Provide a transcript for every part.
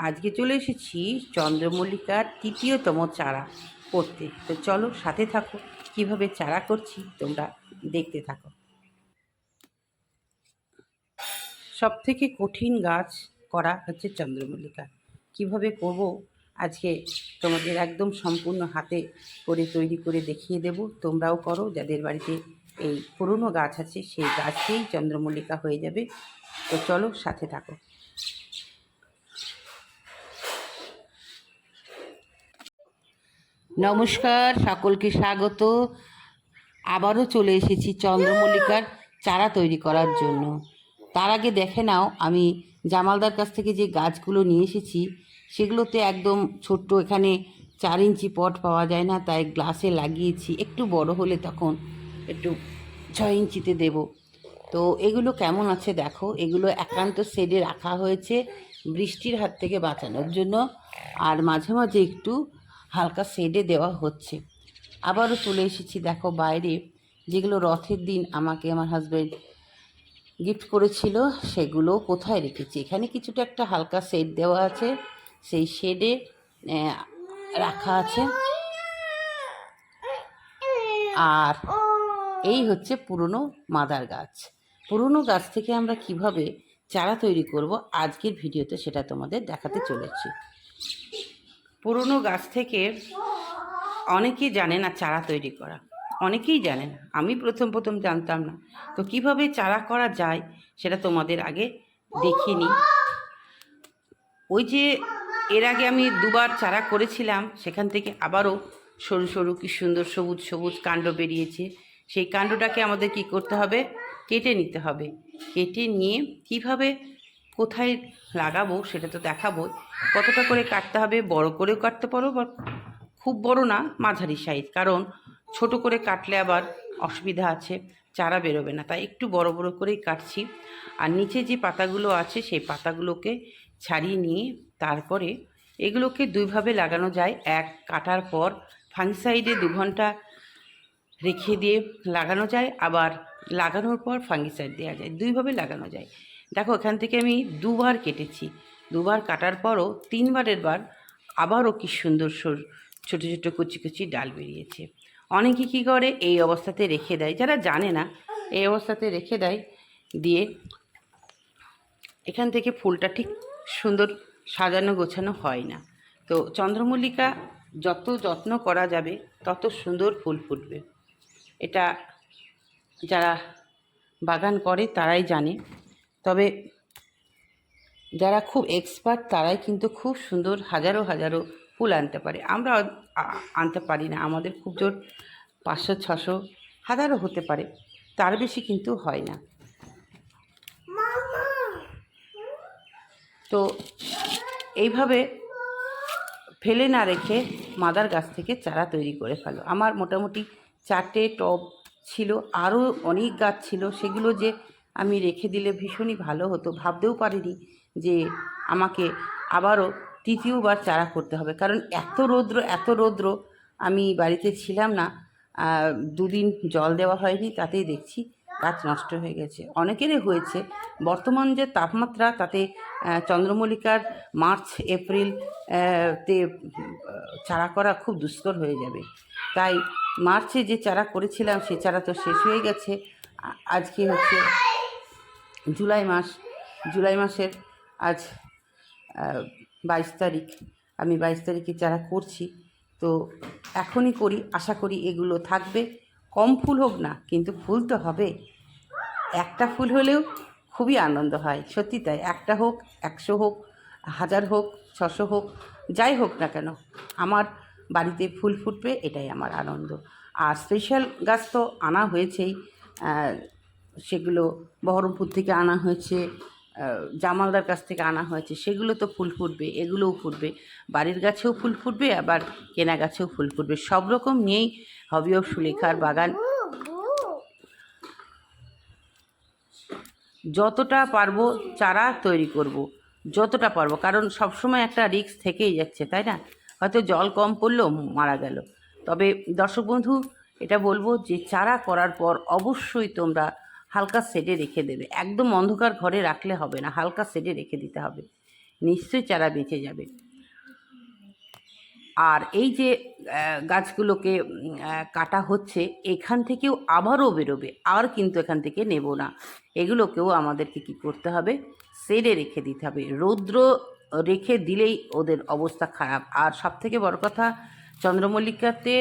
আজকে চলে এসেছি চন্দ্রমল্লিকার তৃতীয়তম চারা করতে তো চলো সাথে থাকো, কীভাবে চারা করছি তোমরা দেখতে থাকো। সব থেকে কঠিন গাছ করা হচ্ছে চন্দ্রমল্লিকা। কীভাবে করব আজকে তোমাদের একদম সম্পূর্ণ হাতে করে তৈরি করে দেখিয়ে দেব। তোমরাও করো, যাদের বাড়িতে এই পুরনো গাছ আছে সেই গাছেই চন্দ্রমল্লিকা হয়ে যাবে। তো চলো সাথে থাকো। নমস্কার, সকলকে স্বাগত। আবারও চলে এসেছি চন্দ্রমল্লিকার চারা তৈরি করার জন্য। তার আগে দেখে নাও, আমি জামালদার কাছ থেকে যে গাছগুলো নিয়ে এসেছি, সেগুলোতে একদম ছোট্ট এখানে চার ইঞ্চি পট পাওয়া যায় না, তাই গ্লাসে লাগিয়েছি। একটু বড় হলে তখন একটু ছয় ইঞ্চিতে দেব। তো এগুলো কেমন আছে দেখো, এগুলো একান্ত শেডে রাখা হয়েছে বৃষ্টির হাত থেকে বাঁচানোর জন্য। আর মাঝে মাঝে একটু হালকা শেডে দেওয়া হচ্ছে। আবারও চলে এসেছি, দেখো বাইরে, যেগুলো রথের দিন আমাকে আমার হাজব্যান্ড গিফট করেছিল, সেগুলো কোথায় রেখেছি? এখানে কিছুটা একটা হালকা শেড দেওয়া আছে। সেই শেডে রাখা আছে। আর এই হচ্ছে পুরনো মাদার গাছ। পুরনো গাছ থেকে আমরা কীভাবে চারা তৈরি করব, আজকের ভিডিওতে সেটা তোমাদের দেখাতে চলেছি। পুরনো গাছ থেকে অনেকেই জানে না চারা তৈরি করা। অনেকেই জানে না। আমি প্রথম প্রথম জানতাম না। তো কীভাবে চারা করা যায় সেটা তোমাদের আগে দেখিয়ে নিই। ওই যে এর আগে আমি দুবার চারা করেছিলাম, সেখান থেকে আবারও সরু সরু কি সুন্দর সবুজ সবুজ কাণ্ড বেরিয়েছে। সেই কাণ্ডটাকে আমাদের কি করতে হবে? কেটে নিতে হবে। কেটে নিয়ে কীভাবে কোথায় লাগাবো সেটা তো দেখাবো। কতটা করে কাটতে হবে? বড় করেও কাটতে পারো, বা খুব বড় না, মাঝারি সাইজ কারণ ছোট করে কাটলে আবার অসুবিধা আছে, চারা বেরোবে না। তাই একটু বড় বড় করেই কাটছি। আর নিচে যে পাতাগুলো আছে, সেই পাতাগুলোকে ছাড়িয়ে নিয়ে তারপরে এগুলোকে দুইভাবে লাগানো যায়। এক কাটার পর ফাংসাইডে দু ঘণ্টা রেখে দিয়ে লাগানো যায়। আবার লাগানোর পর ফাঙ্গিসাইড দেওয়া যায়। দুইভাবে লাগানো যায়। দেখো, এখান থেকে আমি দুবার কেটেছি। দুবার কাটার পরও তিনবারের বার আবারও কি সুন্দর সর, ছোটো ছোটো কুচি কুচি ডাল বেরিয়েছে। অনেকে কী করে, এই অবস্থাতে রেখে দেয়। যারা জানে না, এই অবস্থাতে রেখে দেয়, দিয়ে এখান থেকে ফুলটা ঠিক সুন্দর সাজানো গোছানো হয় না। তো চন্দ্রমল্লিকা যত যত্ন করা যাবে, তত সুন্দর ফুল ফুটবে। এটা যারা বাগান করে, তারাই জানে। তবে যারা খুব এক্সপার্ট তারাই কিন্তু খুব সুন্দর হাজারো হাজারো ফুল আনতে পারে। আমরা আনতে পারি না, আমাদের খুব জোর পাঁচশো, ছশো হাজারও হতে পারে, তার বেশি কিন্তু হয় না। তো এইভাবে ফেলে না রেখে মাদার গাছ থেকে চারা তৈরি করে ফেলো। আমার মোটামুটি চারটে টব ছিল, আরও অনেক গাছ ছিল, সেগুলো যে আমি রেখে দিলে ভীষণই ভালো হতো। ভাবতেও পারিনি যে আমাকে আবারও তৃতীয়বার চারা করতে হবে। কারণ এত রৌদ্র এত রৌদ্র আমি বাড়িতে ছিলাম না। দুদিন জল দেওয়া হয়নি, তাতেই দেখছি গাছ নষ্ট হয়ে গেছে। অনেকেরই হয়েছে। বর্তমান যে তাপমাত্রা, তাতে চন্দ্রমল্লিকার মার্চ, এপ্রিল তে চারা করা খুব দুষ্কর হয়ে যাবে। তাই মার্চে যে চারা করেছিলাম, সে চারা তো শেষ হয়ে গেছে। আজকে হচ্ছে জুলাই মাস, জুলাই মাসের আজ বাইশ তারিখ। আমি বাইশ তারিখে চারা করছি, তো এখনই করি, আশা করি এগুলো থাকবে। কম ফুল হোক না, কিন্তু ফুল তো হবে। একটা ফুল হলেও খুবই আনন্দ হয়, সত্যি তাই। একটা হোক, একশো হোক, হাজার হোক, ছশো হোক, যাই হোক না কেন, আমার বাড়িতে ফুল ফুটবে, এটাই আমার আনন্দ। আর স্পেশাল গাছ তো আনা হয়েছেই সেগুলো বহরমপুর থেকে আনা হয়েছে জামালদার কাছ থেকে আনা হয়েছে, সেগুলো তো ফুল ফুটবে, এগুলোও ফুটবে। বাড়ির গাছেও ফুল ফুটবে, আবার কেনা গাছেও ফুল ফুটবে। সব রকম নিয়েই হবি অফ সুলেখার বাগান। যতটা পারব চারা তৈরি করব। যতটা পারব, কারণ সবসময় একটা রিস্ক থেকেই যাচ্ছে, তাই না? হয়তো জল কম পড়ল মারা গেল। তবে দর্শক বন্ধু, এটা বলব যে চারা করার পর অবশ্যই তোমরা হালকা শেডে রেখে দেবে। একদম অন্ধকার ঘরে রাখলে হবে না, হালকা শেডে রেখে দিতে হবে। নিশ্চয়ই চারা বেঁচে যাবে। আর এই যে গাছগুলোকে কাটা হচ্ছে, এখান থেকেও আবারও বেরোবে। আর কিন্তু এখান থেকে নেব না। এগুলোকেও আমাদেরকে কি করতে হবে? সেরে রেখে দিতে হবে। রৌদ্র রেখে দিলেই ওদের অবস্থা খারাপ। আর সব থেকে বড় কথা চন্দ্রমল্লিকাতে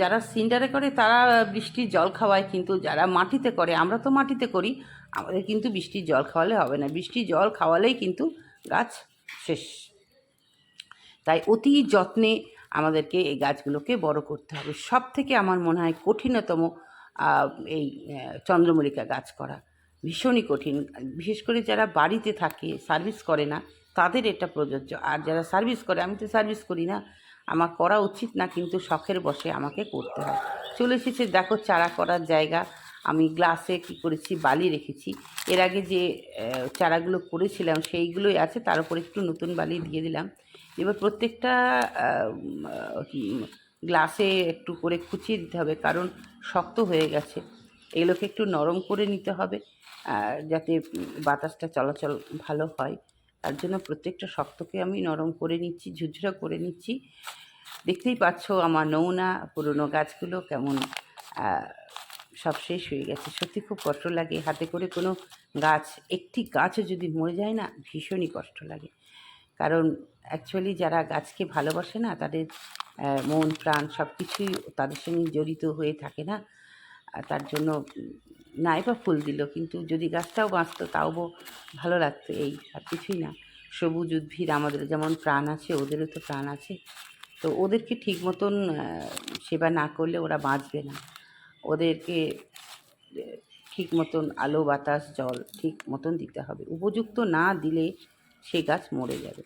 যারা সিন্ডারে করে তারা বৃষ্টির জল খাওয়ায়, কিন্তু যারা মাটিতে করে, আমরা তো মাটিতে করি, আমাদের কিন্তু বৃষ্টির জল খাওয়ালে হবে না। বৃষ্টির জল খাওয়ালেই কিন্তু গাছ শেষ। তাই অতি যত্নে আমাদেরকে এই গাছগুলোকে বড় করতে হবে। সব থেকে আমার মনে হয় কঠিনতম এই চন্দ্রমল্লিকা গাছ করা ভীষণই কঠিন। বিশেষ করে যারা বাড়িতে থাকে, সার্ভিস করে না, তাদের এটা প্রযোজ্য। আর যারা সার্ভিস করে, আমি তো সার্ভিস করি না আমার করা উচিত না, কিন্তু শখের বসে আমাকে করতে হয়। চলে এসেছে, দেখো চারা করার জায়গা। আমি গ্লাসে কি করেছি? বালি রেখেছি। এর আগে যে চারাগুলো করেছিলাম, সেইগুলোই আছে। তার উপর একটু নতুন বালি দিয়ে দিলাম। এবার প্রত্যেকটা গ্লাসে একটু করে কুচিয়ে দিতে হবে, কারণ শক্ত হয়ে গেছে। এগুলোকে একটু নরম করে নিতে হবে যাতে বাতাসটা চলাচল ভালো হয়। তার জন্য প্রত্যেকটা শক্তকে আমি নরম করে নিচ্ছি, ঝুরঝুরা করে নিচ্ছি। দেখতেই পাচ্ছ আমার নৌনা পুরনো গাছগুলো কেমন সব শেষ হয়ে গেছে। সত্যি খুব কষ্ট লাগে, হাতে করে কোনো গাছ, একটি গাছও যদি মরে যায় না, ভীষণই কষ্ট লাগে। কারণ অ্যাকচুয়ালি যারা গাছকে ভালোবাসে না, তাদের মন, প্রাণ সব কিছুই তাদের সঙ্গে জড়িত হয়ে থাকে না। তার জন্য নাই বা ফুল দিল, কিন্তু যদি গাছটাও বাঁচতো তাও ভালো লাগতো, এই আর কিছুই না। সবুজ, উদ্ভিদ, আমাদের যেমন প্রাণ আছে, ওদেরও তো প্রাণ আছে। তো ওদেরকে ঠিক মতন সেবা না করলে ওরা বাঁচবে না। ওদেরকে ঠিক মতন আলো, বাতাস, জল ঠিক মতন দিতে হবে। উপযুক্ত না দিলে সে গাছ মরে যাবে।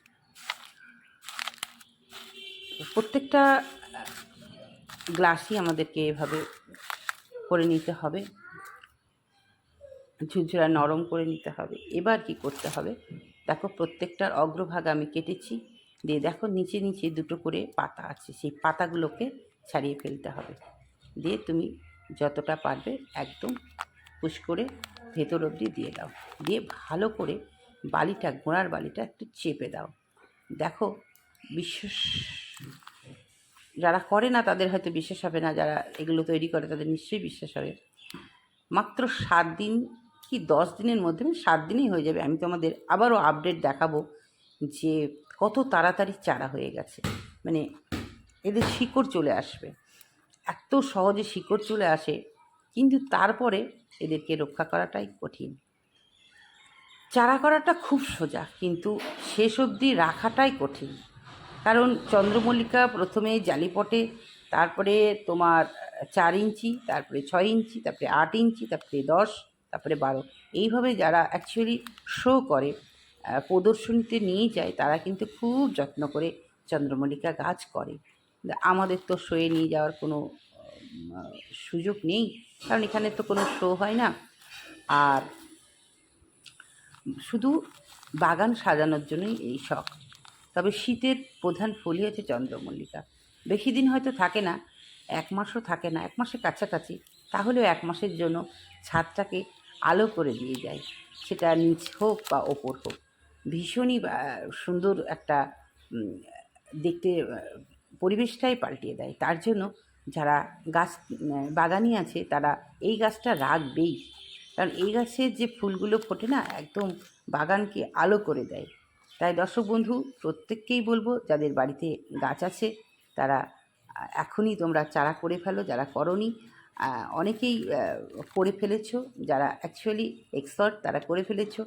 প্রত্যেকটা গ্লাসই আমাদেরকে এভাবে করে নিতে হবে। ঝুরঝুরা নরম করে নিতে হবে। এবার কি করতে হবে? দেখো প্রত্যেকটার অগ্রভাগ আমি কেটেছি। দিয়ে দেখো নিচে নিচে দুটো করে পাতা আছে। সেই পাতাগুলোকে ছাড়িয়ে ফেলতে হবে। দিয়ে তুমি যতটা পারবে একদম পুশ করে ভেতর অবধি দিয়ে দাও। দিয়ে ভালো করে বালিটা, গোড়ার বালিটা একটু চেপে দাও। দেখো বিশ্বাস যারা করে না তাদের হয়তো বিশ্বাস হবে না, যারা এগুলো তৈরি করে তাদের নিশ্চয়ই বিশ্বাস হবে। মাত্র সাত দিন কি দশ দিনের মধ্যে সাত দিনেই হয়ে যাবে। আমি তোমাদের আবারও আপডেট দেখাবো যে কত তাড়াতাড়ি চারা হয়ে গেছে। মানে এদের শিকড় চলে আসবে। এত সহজে শিকড় চলে আসে, কিন্তু তারপরে এদেরকে রক্ষা করাটাই কঠিন। চারা করাটা খুব সোজা, কিন্তু শেষ অবধি রাখাটাই কঠিন। কারণ চন্দ্রমল্লিকা প্রথমে জালিপটে তারপরে তোমার চার ইঞ্চি, তারপরে ছয় ইঞ্চি, তারপরে আট ইঞ্চি, তারপরে দশ তারপরে বারো। এইভাবে যারা অ্যাকচুয়ালি শো করে প্রদর্শনীতে নিয়ে যায়, তারা কিন্তু খুব যত্ন করে চন্দ্রমল্লিকা গাছ করে। আমাদের তো শোয়ে নিয়ে যাওয়ার কোনো সুযোগ নেই। কারণ এখানে তো কোনো শো হয় না। আর শুধু বাগান সাজানোর জন্যই এই শখ। তবে শীতের প্রধান ফুলই হচ্ছে চন্দ্রমল্লিকা। বেশি দিন হয়তো থাকে না, এক মাসও থাকে না, এক মাসের কাছাকাছি। তাহলেও এক মাসের জন্য ছাদটাকে আলো করে দিয়ে যায়। সেটা নিচ হোক বা ওপর হোক। ভীষণই সুন্দর একটা দেখতে পরিবেশটাই পাল্টিয়ে দেয়। তার জন্য যারা গাছ বাগানি আছে, তারা এই গাছটা রাখবেই। কারণ এই গাছের যে ফুলগুলো ফোটে না, একদম বাগানকে আলো করে দেয়। তাই দর্শক বন্ধু, প্রত্যেককেই বলব, যাদের বাড়িতে গাছ আছে, তারা এখনই তোমরা চারা করে ফেলো, যারা করনি অনেকেই করে ফেলেছো। যারা অ্যাকচুয়ালি এক্সপার্ট তারা করে ফেলেছো।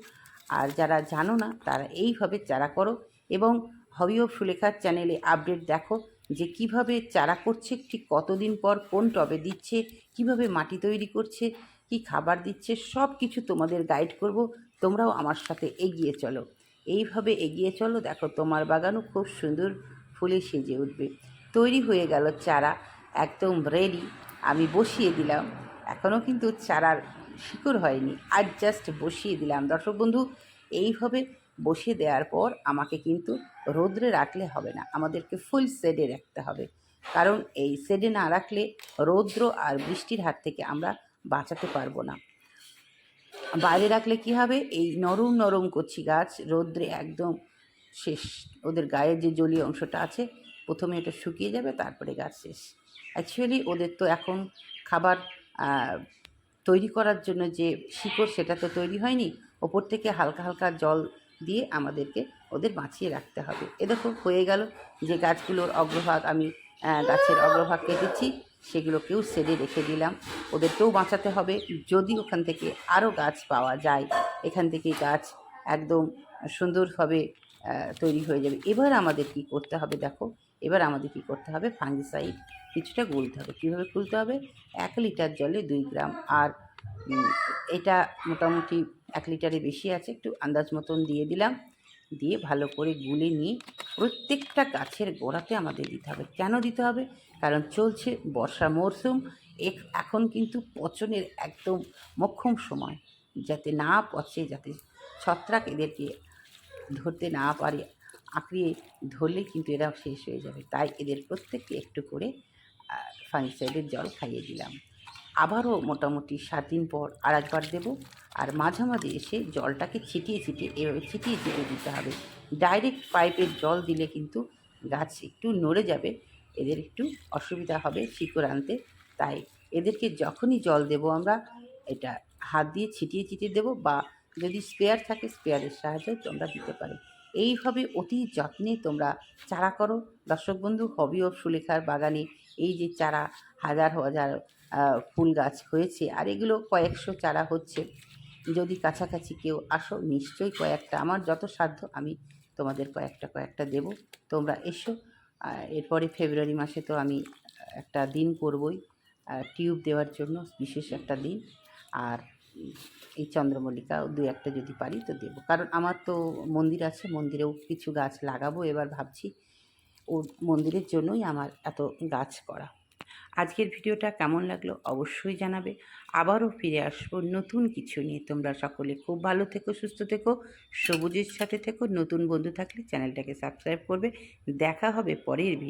আর যারা জানো না, তারা এইভাবে চারা করো এবং হবি অফ সুলেখার চ্যানেলে আপডেট দেখো যে কীভাবে চারা করছে, ঠিক কতদিন পর কোন টবে দিচ্ছে, কীভাবে মাটি তৈরি করছে, কি খাবার দিচ্ছে সব কিছু তোমাদের গাইড করব। তোমরাও আমার সাথে এগিয়ে চলো। এইভাবে এগিয়ে চলো, দেখো তোমার বাগানও খুব সুন্দর ফুলে সেজে উঠবে। তৈরি হয়ে গেল চারা, একদম রেডি আমি বসিয়ে দিলাম। এখনও কিন্তু চারার শিকড় হয়নি। আর জাস্ট বসিয়ে দিলাম। দর্শক বন্ধু, এইভাবে বসিয়ে দেওয়ার পর আমাকে কিন্তু রোদ্রে রাখলে হবে না। আমাদেরকে ফুল শেডে রাখতে হবে। কারণ এই শেডে না রাখলে রৌদ্র আর বৃষ্টির হাত থেকে আমরা বাঁচাতে পারব না। বাইরে রাখলে কি হবে? এই নরম নরম কচি গাছ রৌদ্রে একদম শেষ। ওদের গায়ের যে জলীয় অংশটা আছে প্রথমে এটা শুকিয়ে যাবে, তারপরে গাছ শেষ। অ্যাকচুয়ালি ওদের তো এখন খাবার তৈরি করার জন্য যে শিকড় সেটা তো তৈরি হয়নি, ওপর থেকে হালকা হালকা জল দিয়ে আমাদেরকে ওদের বাঁচিয়ে রাখতে হবে। এ দেখো, হয়ে গেল যে গাছগুলোর অগ্রভাগ, আমি গাছের অগ্রভাগ কেটেছি, সেগুলোকেও সেরে রেখে দিলাম। ওদেরকেও বাঁচাতে হবে। যদি ওখান থেকে আরও গাছ পাওয়া যায়, এখান থেকে গাছ একদম সুন্দরভাবে তৈরি হয়ে যাবে। এবার আমাদের কি করতে হবে দেখো এবার আমাদের কি করতে হবে? ফাঙ্গিসাইড কিছুটা গুলতে হবে। কীভাবে গুলতে হবে? এক লিটার জলে দুই গ্রাম। আর এটা মোটামুটি এক লিটারে বেশি আছে। একটু আন্দাজ মতন দিয়ে দিলাম। দিয়ে ভালো করে গুলে নিয়ে প্রত্যেকটা গাছের গোড়াতে আমাদের দিতে হবে। কেন দিতে হবে? কারণ চলছে বর্ষা মরশুম এখ- এখন কিন্তু পচনের একদম মোক্ষম সময়। যাতে না পচে, যাতে ছত্রাক এদেরকে ধরতে না পারে। আঁকড়িয়ে ধরলে কিন্তু এরা শেষ হয়ে যাবে। তাই এদের প্রত্যেককে একটু করে ফাঙ্গিসাইডের জল খাইয়ে দিলাম। আবারও মোটামুটি সাত দিন পর আর একবার দেবো। আর মাঝামাঝি এসে জলটাকে ছিটিয়ে ছিটিয়ে, এভাবে ছিটিয়ে ছিটিয়ে দিতে হবে। ডাইরেক্ট পাইপের জল দিলে কিন্তু গাছ একটু নড়ে যাবে, এদের একটু অসুবিধা হবে শিকড় আনতে। তাই এদেরকে যখনই জল দেবো আমরা, এটা হাত দিয়ে ছিটিয়ে ছিটিয়ে দেবো বা যদি স্পেয়ার থাকে স্পেয়ারের সাহায্যেও তোমরা দিতে পারো। এইভাবে অতি যত্নে তোমরা চারা করো। দর্শক বন্ধু, হবি ও সুলেখার বাগানে এই যে চারা, হাজার হাজার ফুল গাছ হয়েছে আর এগুলো কয়েকশো চারা হচ্ছে। যদি কাছাকাছি কেউ আসো, নিশ্চয়ই কয়েকটা, আমার যত সাধ্য আমি তোমাদের কয়েকটা কয়েকটা দেব। তোমরা এসো। এরপরে ফেব্রুয়ারি মাসে তো আমি একটা দিন করবই টিউব দেওয়ার জন্য বিশেষ একটা দিন। আর এই চন্দ্রমল্লিকা দু একটা যদি পারি তো দেবো। কারণ আমার তো মন্দির আছে, মন্দিরেও কিছু গাছ লাগাবো, এবার ভাবছি ও মন্দিরের জন্যই আমার এত গাছ করা। আজকের ভিডিওটা কেমন লাগল অবশ্যই জানাবে। আবারও ফিরে আসব নতুন কিছু নিয়ে। তোমরা সকলে খুব ভালো থেকো, সুস্থ থেকো, সবুজের সাথে থেকো। নতুন বন্ধু থাকলে চ্যানেলটাকে সাবস্ক্রাইব করবে। দেখা হবে পরের ভিডিও